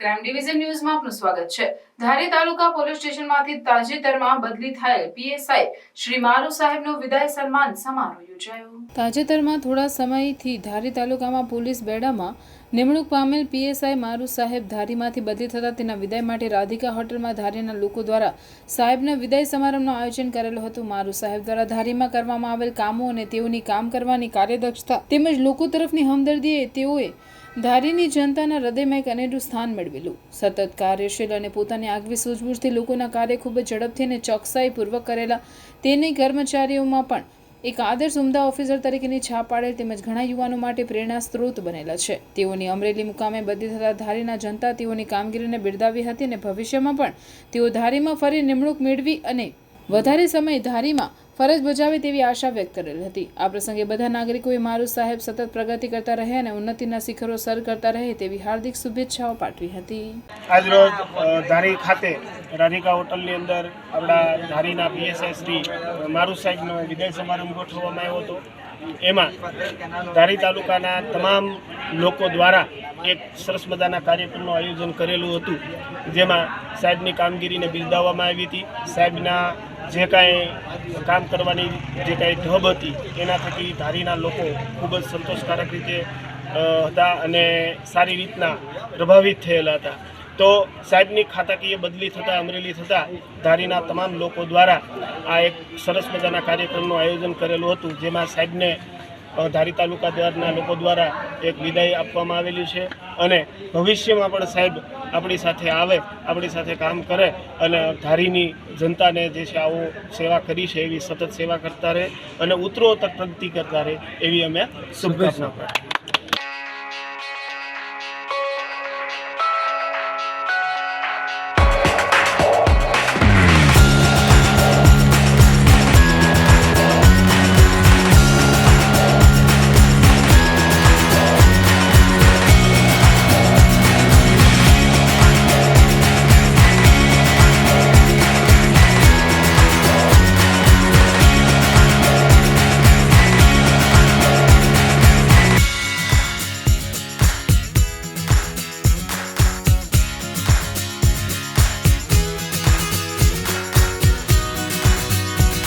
Crime division ન્યૂઝમાં આપનું સ્વાગત છે. ધારી તાલુકા પોલીસ સ્ટેશનમાંથી તાજેતરમાં બદલી થયેલ પીએસઆઈ શ્રી મારુ સાહેબનો વિદાય સન્માન સમારોહ યોજાયો. તાજેતરમાં થોડા સમયથી ધારી તાલુકામાં પોલીસ બેડામાં નિમણૂક પામેલ પીએસઆઈ મારુ સાહેબ ધારીમાંથી બદલી થતા તેના વિદાય માટે રાધિકા હોટલમાં ધારીના લોકો દ્વારા સાહેબના વિદાય સમારંભનું આયોજન કરેલું હતું. મારુ સાહેબ દ્વારા ધારીમાં કરવામાં આવેલ કામો અને તેઓની કામ કરવાની કાર્યદક્ષતા તેમજ લોકો તરફની હમદર્દીએ તેઓએ ધારીની જનતાના હૃદયમાં એક અનેરું સ્થાન મેળવેલું. સતત કાર્યશીલ અને પોતાની આગવી સૂઝબૂછથી લોકોના કાર્ય ખૂબ જ ઝડપથી અને ચોકસાઈપૂર્વક કરેલા તેની કર્મચારીઓમાં પણ એક આદર્શ ઉમદા ઓફિસર તરીકેની છાપ પાડેલ તેમજ ઘણા યુવાનો માટે પ્રેરણા સ્ત્રોત બનેલા છે. તેઓની અમરેલી મુકામે બદલી થતા ધારીના જનતા તેઓની કામગીરીને બિરદાવી હતી અને ભવિષ્યમાં પણ તેઓ ધારીમાં ફરી નિમણૂક મેળવી અને વધારે સમય ધારીમાં ફરજ બજાવે તેવી આશા વ્યક્ત કરેલ હતી. આ પ્રસંગે બધા નાગરિકોએ મારું સાહેબ સતત પ્રગતિ કરતા રહે અને ઉન્નતિના શિખરો સર કરતા રહે તેવી હાર્દિક શુભેચ્છાઓ પાઠવી હતી. આજરોજ ધારી ખાતે રાધિકા હોટલની અંદર આપણા ધારીના પીએસઆઈ શ્રી મારુ સાહેબનો વિદાય સમારંભ ગોઠવવામાં આવ્યો હતો. એમાં ધારી તાલુકાના તમામ લોકો દ્વારા એક સરસ મજાના કાર્યક્રમનું આયોજન કરેલું હતું, જેમાં સાહેબની કામગીરીને બિરદાવવામાં આવી હતી. સાહેબના જે કાંઈ કામ કરવાની જે કાંઈ ઢબ હતી, એના થકી ધારીના લોકો ખૂબ જ સંતોષકારક રીતે હતા અને સારી રીતના પ્રભાવિત થયેલા હતા. તો સાહેબની ખાતાકીય બદલી થતાં, અમરેલી થતાં, ધારીના તમામ લોકો દ્વારા આ એક સરસ મજાના કાર્યક્રમનું આયોજન કરેલું હતું, જેમાં સાહેબને ધારી તાલુકા દ્વારના લોકો દ્વારા એક વિદાય આપવામાં આવેલી છે અને ભવિષ્યમાં પણ સાહેબ આપણી સાથે આવે આપણી સાથે કામ કરે અને ધારીની જનતાને જે છે આવો સેવા કરી છે એવી સતત સેવા કરતા રહે અને ઉત્તરોત્તર પ્રગતિ કરતા રહે એવી અમે શુભકામના